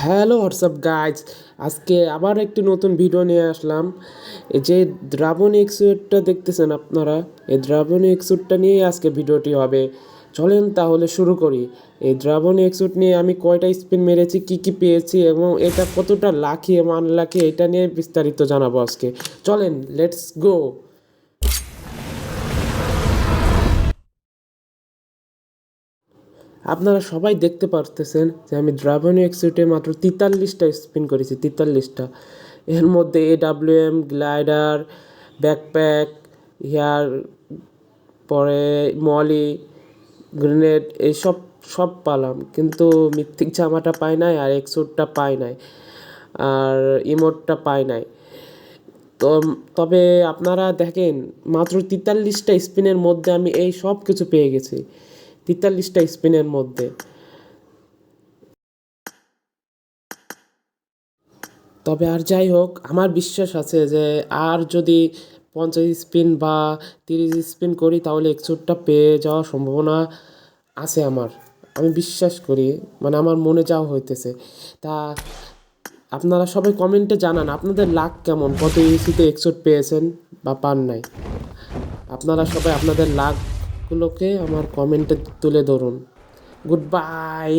Hello WhatsApp guys আজকে আবার একটি নতুন ভিডিও নিয়ে আসলাম। এই যে দ্রাবণ এক্সুটটা দেখতেছেন আপনারা, এই দ্রাবণ এক্সুটটা নিয়েই আজকে ভিডিওটি হবে। চলেন তাহলে শুরু করি। এই দ্রাবণ এক্সুট নিয়ে আমি কয়টা স্পিন মেরেছি, কি কি পেয়েছি, এবং এটা কতটা লাকি এবং আনলাকি এটা নিয়ে বিস্তারিত জানাব আজকে। চলেন লেটস গো আপনারা সবাই দেখতে পারতেছেন যে আমি ড্রাগন এক্সিটে মাত্র তেতাল্লিশটা স্পিন করেছি, তেতাল্লিশটা। এর মধ্যে A W M glider backpack hair পরে মলি গ্রেনেড এইসব সব পালাম। কিন্তু মিথ্যিক জামাটা পাই নাই আর এক্সুটটা পাই নাই, আর ইমোটটা পাই নাই। তো তবে আপনারা দেখেন, মাত্র তেতাল্লিশটা স্পিনের মধ্যে আমি এই সব কিছু পেয়ে গেছি। তেতাল্লিশটা স্পিনের মধ্যে। তবে আর যাই হোক, আমার বিশ্বাস আছে যে আর যদি পঞ্চাশ স্পিন বা তিরিশ স্পিন করি, তাহলে একশোটা পেয়ে যাওয়ার সম্ভাবনা আছে আমার। আমি বিশ্বাস করি মানে আমার মনে যাওয়া হইতেছে। তা আপনারা সবাই কমেন্টে জানান, আপনাদের লাক কেমন? কত ইউসিতে এক্সোট পেয়েছেন বা পান নাই? আপনারা সবাই আপনাদের লাকগুলোকে আমার কমেন্টে তুলে ধরুন। Good bye.